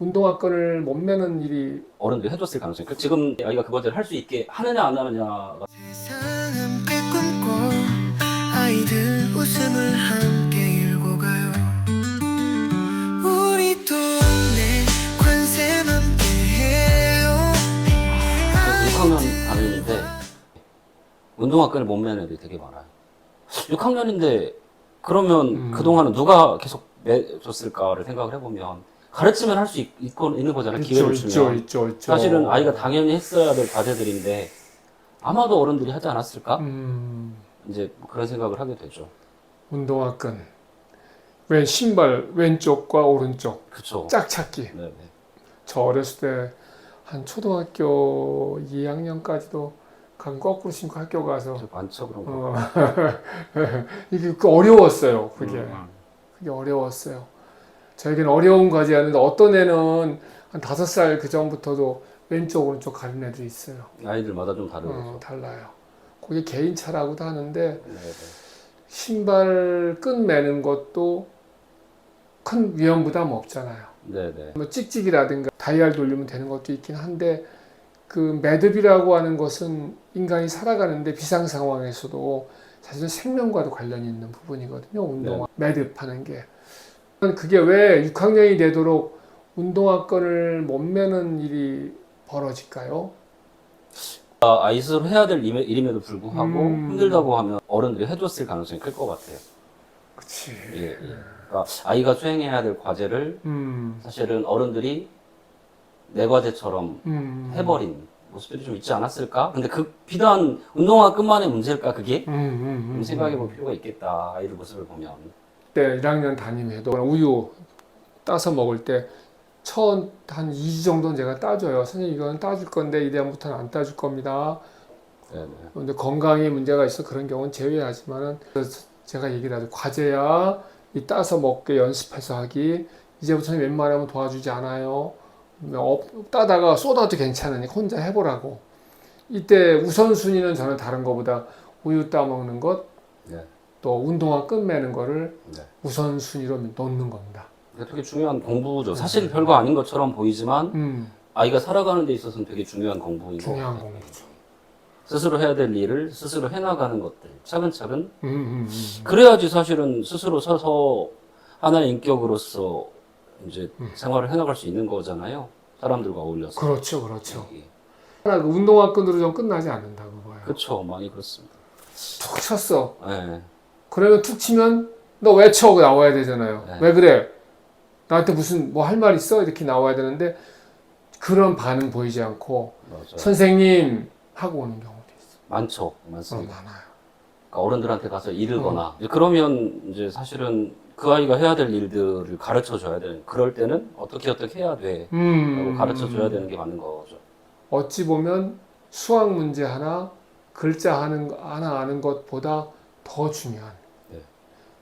운동화끈을 못 매는 일이 어른들이 해줬을 가능성이 그 지금 아이가 그것을 할 수 있게 하느냐 안 하느냐가 세상 함께 꿈꿔 아이들 웃음을 함께 일고 가요 우리 동네 관세만 함께 해요 6학년 담임인데 운동화끈을 못 매는 애들이 되게 많아요. 6학년인데 그러면 음. 그동안은 누가 계속 매줬을까를 생각을 해보면 가르치면 할 수 있는 거잖아요. 기회를 있죠, 주면. 있죠, 있죠, 있죠. 사실은 아이가 당연히 했어야 될 과제들인데 아마도 어른들이 하지 않았을까? 음, 이제 그런 생각을 하게 되죠. 운동화 끈. 왼 신발 왼쪽과 오른쪽 그쵸. 짝찾기. 네네. 저 어렸을 때 한 초등학교 2학년까지도 가끔 거꾸로 신고 학교 가서 저 많죠 그런 거. 어, 이게 그 어려웠어요. 그게 음. 그게 어려웠어요. 저에게는 어려운 과제였는데 어떤 애는 한 다섯 살 그 전부터도 왼쪽 오른쪽 가는 애들이 있어요. 아이들마다 좀 다르죠. 어, 달라요. 그게 개인차라고도 하는데 네 네. 신발 끈 매는 것도 큰 위험 부담 없잖아요. 네네. 뭐 찍찍이라든가 다이얼 돌리면 되는 것도 있긴 한데 그 매듭이라고 하는 것은 인간이 살아가는데 비상 상황에서도 사실은 생명과도 관련이 있는 부분이거든요. 운동화 매듭하는 게 그게 왜 6학년이 되도록 운동화끈을 못 매는 일이 벌어질까요? 아, 아이 스스로 해야 될 일임에- 일임에도 불구하고 음. 힘들다고 하면 어른들이 해줬을 가능성이 클 것 같아요. 그치. 예, 예. 그러니까 아이가 수행해야 될 과제를 음, 사실은 어른들이 내 과제처럼 음, 해버린 모습들이 좀 있지 않았을까? 근데 그 비단 운동화 끝만의 문제일까 그게? 음, 음, 좀 음, 생각해 볼 필요가 있겠다 아이들 모습을 보면 때 1학년 담임해도 우유 따서 먹을 때첫한 2주 정도는 제가 따줘요. 선생님 이거는 따줄 건데 이 다음부터는 안 따줄 겁니다. 근데 건강에 문제가 있어 그런 경우는 제외하지만은 그래서 제가 얘기를 하죠. 과제야 이 따서 먹게 연습해서 하기 이제부터는 웬만하면 도와주지 않아요. 어, 따다가 쏟아도 괜찮으니까 혼자 해보라고. 이때 우선순위는 저는 다른 거보다 우유 따먹는 것, 네. 또 운동화 끝매는 거를 네. 우선순위로 놓는 겁니다. 그게 되게 중요한 공부죠. 사실 별거 아닌 것처럼 보이지만 음, 아이가 살아가는 데 있어서는 되게 중요한 공부인 것 중요한 같아요. 공부죠. 스스로 해야 될 일을 스스로 해나가는 것들 차근차근 음, 음, 음. 그래야지 사실은 스스로 서서 하나의 인격으로서 이제 음. 생활을 해나갈 수 있는 거잖아요. 사람들과 어울려서. 그렇죠, 그렇죠. 예. 하나 그 운동화 끈으로 좀 끝나지 않는다고 봐요. 그렇죠. 많이 그렇습니다. 툭 쳤어. 예. 그러면 툭 치면 너 왜 쳐? 고 나와야 되잖아요. 네. 왜 그래? 나한테 무슨 뭐 할 말 있어? 이렇게 나와야 되는데 그런 반응 보이지 않고 맞아요. 선생님 하고 오는 경우도 있어. 많죠. 요 많습니다. 많아요. 그러니까 어른들한테 가서 이르거나 어. 이제 그러면 이제 사실은 그 아이가 해야 될 일들을 가르쳐 줘야 되는 그럴 때는 어떻게 어떻게 해야 돼. 라고 음, 가르쳐 줘야 되는 게 맞는 거죠. 어찌 보면 수학 문제 하나, 글자 하는 거- 하나 아는 것보다 더 중요한.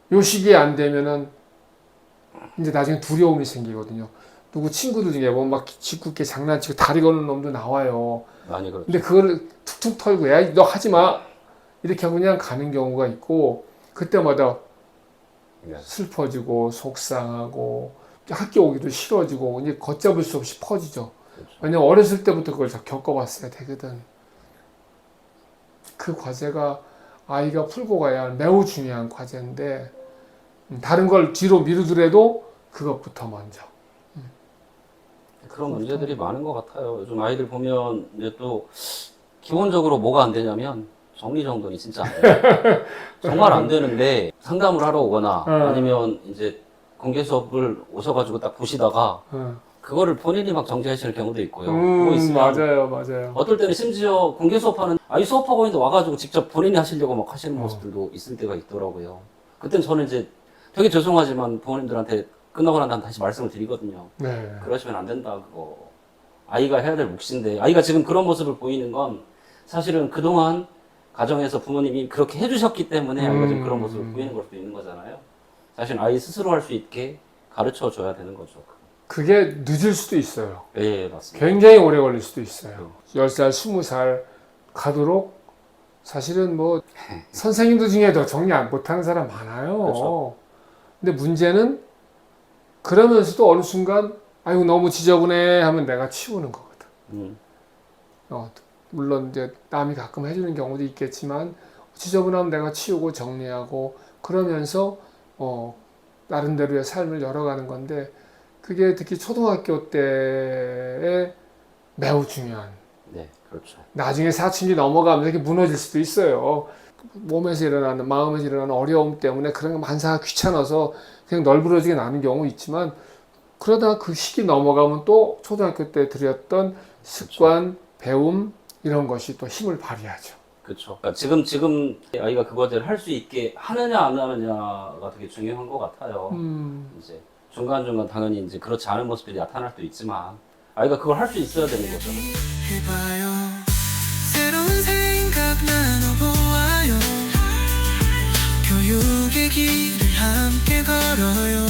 네. 요 시기에 안 되면은 이제 나중에 두려움이 생기거든요. 누구 친구들 중에 뭐막 짓궂게 장난치고 다리 거는 놈도 나와요. 많이 그렇죠. 근데 그걸 툭툭 털고 야 너 하지 마 이렇게 하고 그냥 가는 경우가 있고 그때마다 네. 슬퍼지고 속상하고 학교 오기도 싫어지고 이제 걷잡을 수 없이 퍼지죠. 그렇죠. 왜냐면 어렸을 때부터 그걸 다 겪어봤어야 되거든. 그 과제가 아이가 풀고 가야 할 매우 중요한 과제인데 음, 다른 걸 뒤로 미루더라도 그것부터 먼저. 그런 문제들이 많은 것 같아요. 요즘 아이들 보면 이제 또 기본적으로 뭐가 안 되냐면 정리정돈이 진짜 안 돼요. 정말 안 되는데 상담을 하러 오거나 어. 아니면 이제 공개 수업을 오셔가지고 딱 보시다가 어. 그거를 본인이 막 정지하시는 경우도 있고요. 뭐 음, 있으면 맞아요, 맞아요. 어떨 때는 심지어 공개 수업하는 아이 수업하고 있는데 와가지고 직접 본인이 하시려고 막 하시는 어. 모습들도 있을 때가 있더라고요. 그땐 저는 이제 되게 죄송하지만 부모님들한테 끝나고 난 다음에 다시 말씀을 드리거든요. 네. 그러시면 안 된다 그거 아이가 해야 될 몫인데 아이가 지금 그런 모습을 보이는 건 사실은 그동안 가정에서 부모님이 그렇게 해주셨기 때문에 아이가 지금 그런 모습을 음. 보이는 걸 수도 있는 거잖아요 사실 아이 스스로 할 수 있게 가르쳐 줘야 되는 거죠 그게 늦을 수도 있어요. 예 맞습니다 굉장히 오래 걸릴 수도 있어요. 10살, 20살 가도록 사실은 뭐 선생님들 중에도 정리 안 못하는 사람 많아요. 그렇죠. 근데 문제는 그러면서도 어느 순간 아이고 너무 지저분해 하면 내가 치우는 거거든. 음, 어, 물론 이제 남이 가끔 해주는 경우도 있겠지만 지저분하면 내가 치우고 정리하고 그러면서 어, 나름대로의 삶을 열어가는 건데 그게 특히 초등학교 때에 매우 중요한 네, 그렇죠. 나중에 사춘기 넘어가면서 이렇게 무너질 수도 있어요. 몸에서 일어나는 마음에서 일어나는 어려움 때문에 그런 거 만사가 귀찮아서 그냥 널브러지게 나는 경우 있지만 그러다 그 시기 넘어가면 또 초등학교 때 들였던 습관, 배움 이런 것이 또 힘을 발휘하죠. 그렇죠. 그러니까 지금 지금 아이가 그것을 할 수 있게 하느냐 안 하느냐가 되게 중요한 것 같아요. 음, 이제 중간 중간 당연히 이제 그렇지 않은 모습들이 나타날 수도 있지만 아이가 그걸 할 수 있어야 되는 거죠. 길을 함께 걸어요